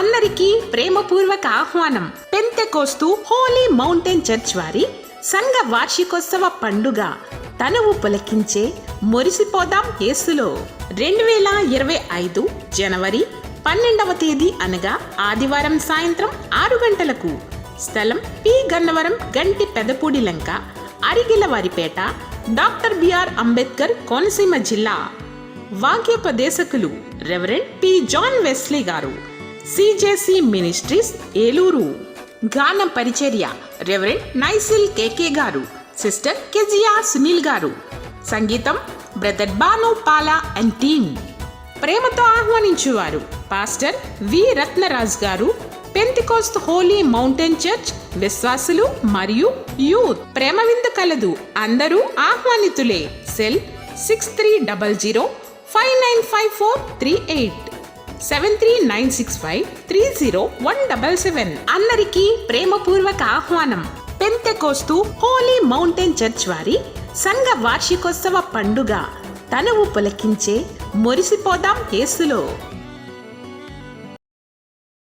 అందరికీ ప్రేమపూర్వక ఆహ్వానం. పెంతెకోస్తు హోలీ మౌంటైన్ చర్చ్ వారి సంఘ వార్షికోత్సవ పండుగ. తనువు పులకించే మొరిసిపోదాం యేసులో. రెండు వేల ఇరవై ఐదు జనవరి పన్నెండవ తేదీ అనగా ఆదివారం సాయంత్రం ఆరు గంటలకు. స్థలం P. Gannavaram Ganti Pedapudi Lanka Arigilavaripeta doctor BR Ambedkar Konaseema జిల్లా. వాక్యోపదేశకులు రెవరెండ్ పి. జాన్ వెస్లీ గారు. CJC ministries Eluru. గానం పరిచర్య రెవరెండ్ నైసిల్ కేకే గారు సిస్టర్ కెజియా సునీల్ గారు. సంగీతం brother Bhanu Pala and team. ప్రేమతో ఆహ్వానించువారు పాస్టర్ వి రత్నరాజ్ గారు. పెంతికోస్త్ హోలీ మౌంటైన్ చర్చ్ విశ్వాసులు మరియు యూత్. ప్రేమ విందు కలదు అందరూ ఆహ్వానితులే. Cell six three double zero five nine five four three eight. Seven three nine six five three zero one double seven. అందరికీ ప్రేమపూర్వక ఆహ్వానం. పెంతెకోస్తు హోలీ మౌంటైన్ చర్చ్ వారి సంఘ వార్షికోత్సవ పండుగ. తనువు పులకించే మురిసిపోదాం కేసులో